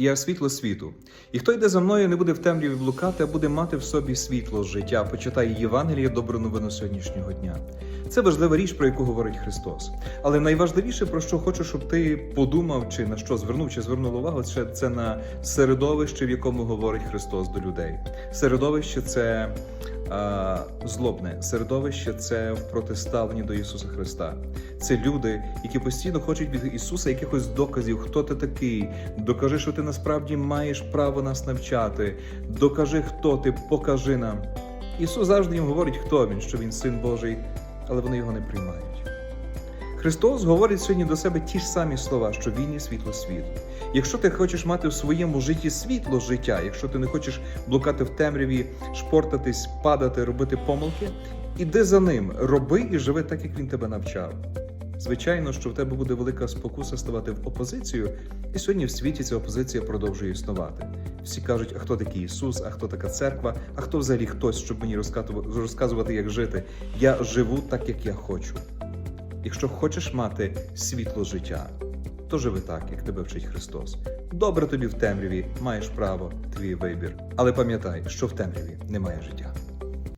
Я світло світу. І хто йде за мною, не буде в темряві блукати, а буде мати в собі світло життя. Почитай Євангеліє добру новину сьогоднішнього дня. Це важлива річ, про яку говорить Христос. Але найважливіше, про що хочу, щоб ти подумав, чи на що звернув, чи звернув увагу, це, це на середовище, в якому говорить Христос до людей. Середовище це злобне, середовище це в протиставленні до Ісуса Христа. Це люди, які постійно хочуть від Ісуса якихось доказів, хто ти такий. Докажи, що ти насправді маєш право нас навчати. Докажи, хто ти, покажи нам. Ісус завжди їм говорить, хто він, що він син Божий, але вони його не приймають. Христос говорить сьогодні до себе ті ж самі слова, що Він є світло світу. Якщо ти хочеш мати в своєму житті світло життя, якщо ти не хочеш блукати в темряві, шпортатись, падати, робити помилки, іди за ним, роби і живи так, як він тебе навчав. Звичайно, що в тебе буде велика спокуса ставати в опозицію, і сьогодні в світі ця опозиція продовжує існувати. Всі кажуть, а хто такий Ісус, а хто така церква, а хто взагалі хтось, щоб мені розказувати- як жити. Я живу так, як я хочу. Якщо хочеш мати світло життя, то живи так, як тебе вчить Христос. Добре тобі в темряві, маєш право, твій вибір. Але пам'ятай, що в темряві немає життя.